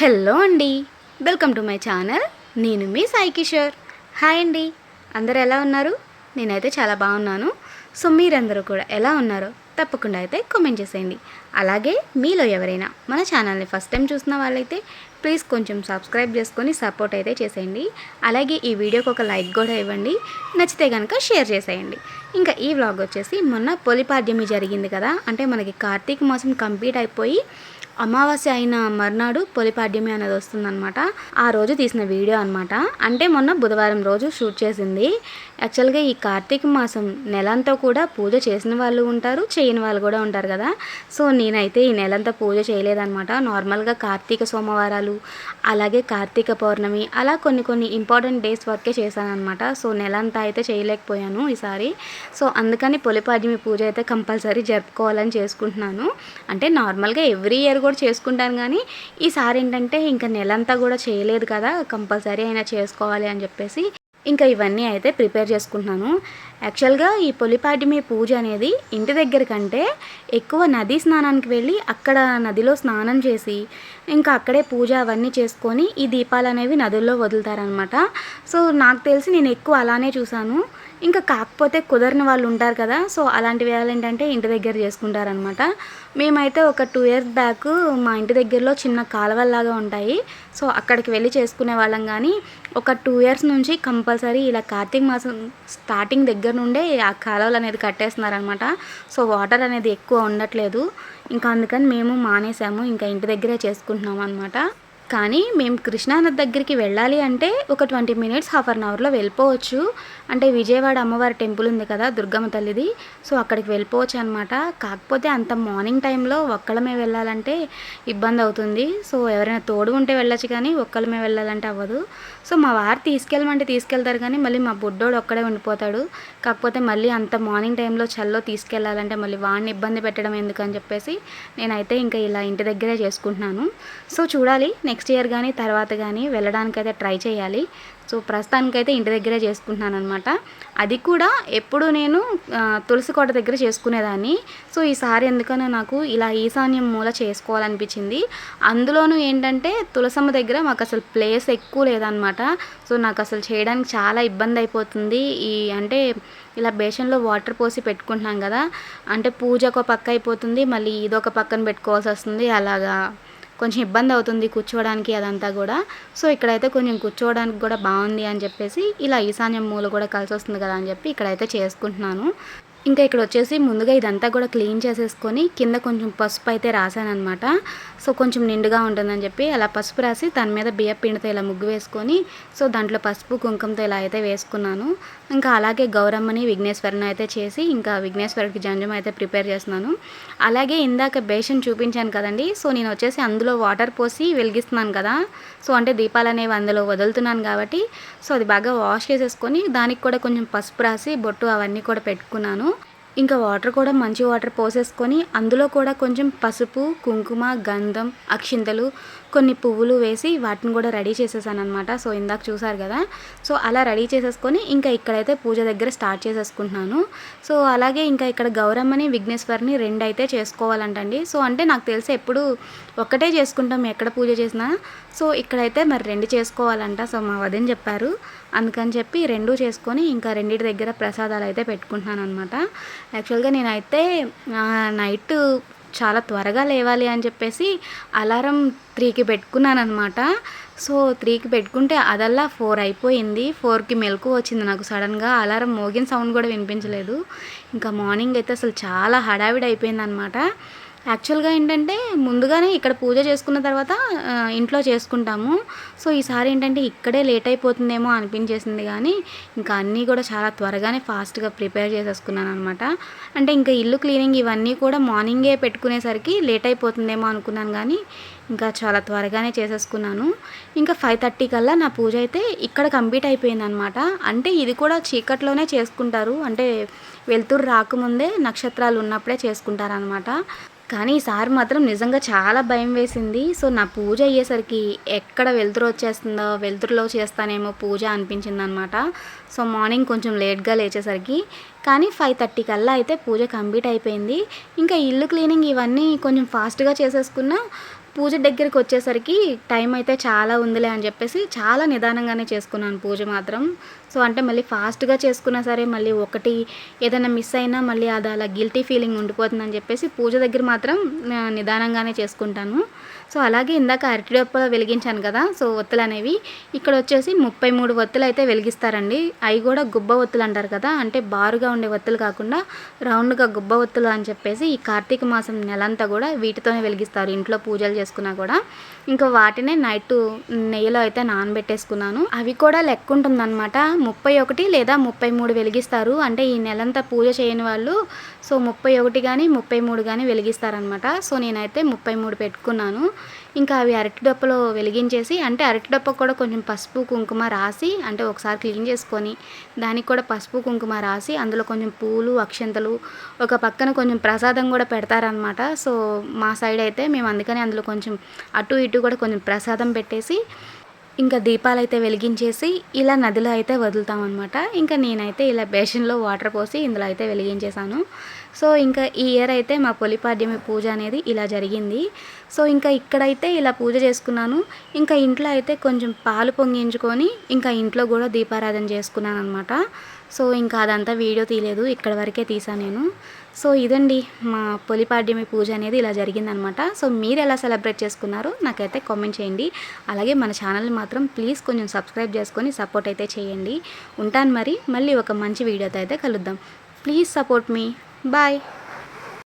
Hello అండి. Welcome to my channel. నేను మీ సాయి కిషోర్. హాయ్ అండి. అందరు ఎలా ఉన్నారు? నేనైతే చాలా బాగున్నాను. సో మీరందరూ కూడా ఎలా ఉన్నారో తప్పకుండా అయితే కామెంట్ చేసేయండి. అలాగే మీలో ఎవరైనా మన ఛానల్ని ఫస్ట్ టైం చూసిన వాళ్ళైతే ప్లీజ్ కొంచెం సబ్స్క్రైబ్ చేసుకొని సపోర్ట్ అయితే చేసేయండి. అలాగే ఈ వీడియోకి ఒక లైక్ కూడా ఇవ్వండి. నచ్చితే కనుక షేర్ చేసేయండి. ఇంకా ఈ వ్లాగ్ వచ్చేసి మొన్న పొలిపాడ్యమి జరిగింది కదా. అంటే మనకి కార్తీక మాసం కంప్లీట్ అయిపోయి అమావాస్య అయిన మర్నాడు పొలిపాడ్యమి అనేది వస్తుందన్నమాట. ఆ రోజు తీసిన వీడియో అనమాట అంటే మొన్న బుధవారం రోజు షూట్ చేసింది. యాక్చువల్గా ఈ కార్తీక మాసం నెలంతా కూడా పూజ చేసిన వాళ్ళు ఉంటారు చేయని వాళ్ళు కూడా ఉంటారు కదా. సో నేనైతే ఈ నెలంతా పూజ చేయలేదనమాట నార్మల్గా కార్తీక సోమవారాలు అలాగే కార్తీక పౌర్ణమి అలా కొన్ని కొన్ని ఇంపార్టెంట్ డేస్ వరకే చేశానమాట సో నెలంతా అయితే చేయలేకపోయాను ఈసారి. సో అందుకని పొలిపాడ్యమి పూజ అయితే కంపల్సరీ జరుపుకోవాలని చేసుకుంటున్నాను. అంటే నార్మల్గా ఎవ్రీ ఇయర్ కూడా చేసుకుంటాను కానీ ఈసారి ఏంటంటే ఇంకా నెలంతా కూడా చేయలేదు కదా కంపల్సరీ అయినా చేసుకోవాలి అని చెప్పేసి. ఇంకా ఇవన్నీ అయితే ప్రిపేర్ చేసుకుంటున్నాను. యాక్చువల్గా ఈ పొలిపాటిమి పూజ అనేది ఇంటి దగ్గర కంటే ఎక్కువ నదీ స్నానానికి వెళ్ళి అక్కడ నదిలో స్నానం చేసి ఇంకా అక్కడే పూజ అవన్నీ చేసుకొని ఈ దీపాలు అనేవి నదుల్లో వదులుతారనమాట సో నాకు తెలిసి నేను ఎక్కువ అలానే చూశాను. ఇంకా కాకపోతే కుదరని వాళ్ళు ఉంటారు కదా సో అలాంటి వేళలు ఏంటంటే ఇంటి దగ్గర చేసుకుంటారనమాట మేమైతే ఒక టూ ఇయర్స్ బ్యాక్ మా ఇంటి దగ్గరలో చిన్న కాలువల్లాగా ఉంటాయి. సో అక్కడికి వెళ్ళి చేసుకునే వాళ్ళం కానీ ఒక టూ ఇయర్స్ నుంచి కంపల్సరీ ఇలా కార్తీక మాసం స్టార్టింగ్ దగ్గర నుండే ఆ కాలువలు అనేది కట్టేస్తున్నారనమాట. సో వాటర్ అనేది ఎక్కువ ఉండట్లేదు. ఇంకా అందుకని మేము మానేసాము. ఇంకా ఇంటి దగ్గరే చేసుకుంటున్నాం అనమాట కానీ మేము కృష్ణానది దగ్గరికి వెళ్ళాలి అంటే ఒక ట్వంటీ మినిట్స్ హాఫ్ అన్ అవర్లో వెళ్ళిపోవచ్చు. అంటే విజయవాడ అమ్మవారి టెంపుల్ ఉంది కదా దుర్గమ్మ తల్లిది. సో అక్కడికి వెళ్ళిపోవచ్చు అనమాట కాకపోతే అంత మార్నింగ్ టైంలో ఒక్కళ్ళమే వెళ్ళాలంటే ఇబ్బంది అవుతుంది. సో ఎవరైనా తోడు ఉంటే వెళ్ళచ్చు కానీ ఒక్కళ్ళమే వెళ్ళాలంటే అవ్వదు. సో మా వారు తీసుకెళ్ళమంటే తీసుకెళ్తారు కానీ మళ్ళీ మా బుడ్డోడు ఒక్కడే ఉండిపోతాడు. కాకపోతే మళ్ళీ అంత మార్నింగ్ టైంలో చల్లో తీసుకెళ్ళాలంటే మళ్ళీ వాడిని ఇబ్బంది పెట్టడం ఎందుకని చెప్పేసి నేనైతే ఇంకా ఇలా ఇంటి దగ్గరే చేసుకుంటున్నాను. సో చూడాలి నెక్స్ట్ ఇయర్ కానీ తర్వాత కానీ వెళ్ళడానికైతే ట్రై చేయాలి. సో ప్రస్తుతానికైతే ఇంటి దగ్గరే చేసుకుంటున్నాను అనమాట అది కూడా ఎప్పుడు నేను తులసి కోట దగ్గర చేసుకునేదాన్ని. సో ఈసారి ఎందుకనో నాకు ఇలా ఈశాన్యం మూల చేసుకోవాలనిపించింది. అందులోనూ ఏంటంటే తులసమ్మ దగ్గర మాకు అసలు ప్లేస్ ఎక్కువ లేదనమాట సో నాకు అసలు చేయడానికి చాలా ఇబ్బంది అయిపోతుంది. ఈ అంటే ఇలా బేషన్లో వాటర్ పోసి పెట్టుకుంటున్నాం కదా. అంటే పూజ ఒక పక్క అయిపోతుంది. మళ్ళీ ఇదొక పక్కన పెట్టుకోవాల్సి వస్తుంది. అలాగా. కొంచెం ఇబ్బంది అవుతుంది కూర్చోవడానికి అదంతా కూడా. సో ఇక్కడైతే కొంచెం కూర్చోవడానికి కూడా బాగుంది అని చెప్పేసి ఇలా ఈశాన్యం మూల కూడా కలిసి వస్తుంది కదా అని చెప్పి ఇక్కడైతే చేసుకుంటున్నాను. ఇంకా ఇక్కడ వచ్చేసి ముందుగా ఇదంతా కూడా క్లీన్ చేసేసుకొని కింద కొంచెం పసుపు అయితే రాశానమాట సో కొంచెం నిండుగా ఉంటుందని చెప్పి అలా పసుపు రాసి దాని మీద బియ్యం పిండితో ఇలా ముగ్గు వేసుకొని సో దాంట్లో పసుపు కుంకుమతో ఇలా అయితే వేసుకున్నాను. ఇంకా అలాగే గౌరమ్మని విఘ్నేశ్వరుని అయితే చేసి ఇంకా విఘ్నేశ్వరుడికి జంజం అయితే ప్రిపేర్ చేస్తున్నాను. అలాగే ఇందాక బేషన్ చూపించాను కదండి సో నేను వచ్చేసి అందులో వాటర్ పోసి వెలిగిస్తున్నాను కదా. సో అంటే దీపాలు అనేవి అందులో వదులుతున్నాను కాబట్టి సో అది బాగా వాష్ చేసేసుకొని దానికి కూడా కొంచెం పసుపు రాసి బొట్టు అవన్నీ కూడా పెట్టుకున్నాను. ఇంకా వాటర్ కూడా మంచి వాటర్ పోసేసుకొని అందులో కూడా కొంచెం పసుపు కుంకుమ గంధం అక్షింతలు కొన్ని పువ్వులు వేసి వాటిని కూడా రెడీ చేసేసాను అనమాట సో ఇందాక చూసారు కదా. సో అలా రెడీ చేసేసుకొని ఇంకా ఇక్కడైతే పూజ దగ్గర స్టార్ట్ చేసేసుకుంటున్నాను. సో అలాగే ఇంకా ఇక్కడ గౌరమ్మని విఘ్నేశ్వరిని రెండు అయితే చేసుకోవాలంటండి. సో అంటే నాకు తెలిసి ఎప్పుడు ఒక్కటే చేసుకుంటాం ఎక్కడ పూజ చేసినా. సో ఇక్కడైతే మరి రెండు చేసుకోవాలంట సో మా వదిన చెప్పారు. అందుకని చెప్పి రెండు చేసుకొని ఇంకా రెండింటి దగ్గర ప్రసాదాలు అయితే పెట్టుకుంటున్నాను అనమాట యాక్చువల్గా నేనైతే నైట్ చాలా త్వరగా లేవాలి అని చెప్పేసి అలారం త్రీకి పెట్టుకున్నాను అనమాట సో త్రీకి పెట్టుకుంటే అదల్లా ఫోర్ అయిపోయింది. ఫోర్కి మెలకు వచ్చింది నాకు సడన్గా. అలారం మోగిన సౌండ్ కూడా వినిపించలేదు. ఇంకా మార్నింగ్ అయితే అసలు చాలా హడావిడి అయిపోయింది అనమాట యాక్చువల్గా ఏంటంటే ముందుగానే ఇక్కడ పూజ చేసుకున్న తర్వాత ఇంట్లో చేసుకుంటాము. సో ఈసారి ఏంటంటే ఇక్కడే లేట్ అయిపోతుందేమో అనిపించేసింది కానీ ఇంకా అన్నీ కూడా చాలా త్వరగానే ఫాస్ట్గా ప్రిపేర్ చేసేసుకున్నాను అనమాట అంటే ఇంకా ఇల్లు క్లీనింగ్ ఇవన్నీ కూడా మార్నింగే పెట్టుకునేసరికి లేట్ అయిపోతుందేమో అనుకున్నాను కానీ ఇంకా చాలా త్వరగానే చేసేసుకున్నాను. ఇంకా ఫైవ్ థర్టీ కల్లా నా పూజ అయితే ఇక్కడ కంప్లీట్ అయిపోయింది అనమాట అంటే ఇది కూడా చీకట్లోనే చేసుకుంటారు. అంటే వెలుతురు రాకముందే నక్షత్రాలు ఉన్నప్పుడే చేసుకుంటారనమాట కానీ ఈసారి మాత్రం నిజంగా చాలా భయం వేసింది. సో నా పూజ అయ్యేసరికి ఎక్కడ వెలుతురు వచ్చేస్తుందో వెలుతురులో చేస్తానేమో పూజ అనిపించింది అనమాట సో మార్నింగ్ కొంచెం లేట్గా లేచేసరికి. కానీ ఫైవ్ థర్టీ కల్లా అయితే పూజ కంప్లీట్ అయిపోయింది. ఇంకా ఇల్లు క్లీనింగ్ ఇవన్నీ కొంచెం ఫాస్ట్గా చేసేసుకున్న పూజ దగ్గరికి వచ్చేసరికి టైం అయితే చాలా ఉందిలే అని చెప్పేసి చాలా నిదానంగానే చేసుకున్నాను పూజ మాత్రం. సో అంటే మళ్ళీ ఫాస్ట్గా చేసుకున్నా సరే మళ్ళీ ఒకటి ఏదైనా మిస్ అయినా మళ్ళీ అది అలా గిల్టీ ఫీలింగ్ ఉండిపోతుందని చెప్పేసి పూజ దగ్గర మాత్రం నిదానంగానే చేసుకుంటాను. సో అలాగే ఇందాక అరటి వెలిగించాను కదా సో ఒత్తులు అనేవి. ఇక్కడ వచ్చేసి ముప్పై మూడు ఒత్తులు అయితే వెలిగిస్తారండి. అవి కూడా గుబ్బ ఒత్తులు అంటారు కదా అంటే బారుగా ఉండే ఒత్తులు కాకుండా రౌండ్గా గుబ్బ ఒత్తులు అని చెప్పేసి ఈ కార్తీక మాసం నెలంతా కూడా వీటితోనే వెలిగిస్తారు. ఇంట్లో పూజలు చేసుకున్నా కూడా. ఇంకా వాటినే నైట్ నెయ్యిలో అయితే నానబెట్టేసుకున్నాను. అవి కూడా లెక్క ఉంటుందన్నమాట ముప్పై ఒకటి లేదా ముప్పై మూడు వెలిగిస్తారు. అంటే ఈ నెలంతా పూజ చేయని వాళ్ళు సో ముప్పై ఒకటి కానీ ముప్పై మూడు కానీ వెలిగిస్తారనమాట సో నేనైతే ముప్పై మూడు పెట్టుకున్నాను. ఇంకా అవి అరటి డొప్పలో వెలిగించేసి అంటే అరటి డొప్ప కూడా కొంచెం పసుపు కుంకుమ రాసి అంటే ఒకసారి క్లీన్ చేసుకొని దానికి కూడా పసుపు కుంకుమ రాసి అందులో కొంచెం పూలు అక్షంతలు ఒక పక్కన కొంచెం ప్రసాదం కూడా పెడతారనమాట సో మా సైడ్ అయితే మేము అందుకని అందులో కొంచెం అటు ఇటు కూడా కొంచెం ప్రసాదం పెట్టేసి ఇంకా దీపాలు అయితే వెలిగించేసి ఇలా నదిలో అయితే వదులుతామన్నమాట. ఇంకా నేనైతే ఇలా బేషన్లో వాటర్ పోసి ఇందులో అయితే వెలిగించేశాను. సో ఇంకా ఈ ఇయర్ అయితే మా పొలిపాడ్యమి పూజ అనేది ఇలా జరిగింది. సో ఇంకా ఇక్కడైతే ఇలా పూజ చేసుకున్నాను. ఇంకా ఇంట్లో అయితే కొంచెం పాలు పొంగించుకొని ఇంకా ఇంట్లో కూడా దీపారాధన చేసుకున్నాను అనమాట సో ఇంకా అదంతా వీడియో తీయలేదు ఇక్కడ వరకే తీసాను నేను. సో ఇదండి మా పొలిపాడ్యమి పూజ అనేది ఇలా జరిగిందనమాట. సో మీరు ఎలా సెలబ్రేట్ చేసుకున్నారో నాకైతే కామెంట్ చేయండి. అలాగే మన ఛానల్ని మాత్రం ప్లీజ్ కొంచెం సబ్స్క్రైబ్ చేసుకొని సపోర్ట్ అయితే చేయండి. ఉంటాను మరి మళ్ళీ ఒక మంచి వీడియోతో అయితే కలుద్దాం. ప్లీజ్ సపోర్ట్ మీ. బాయ్.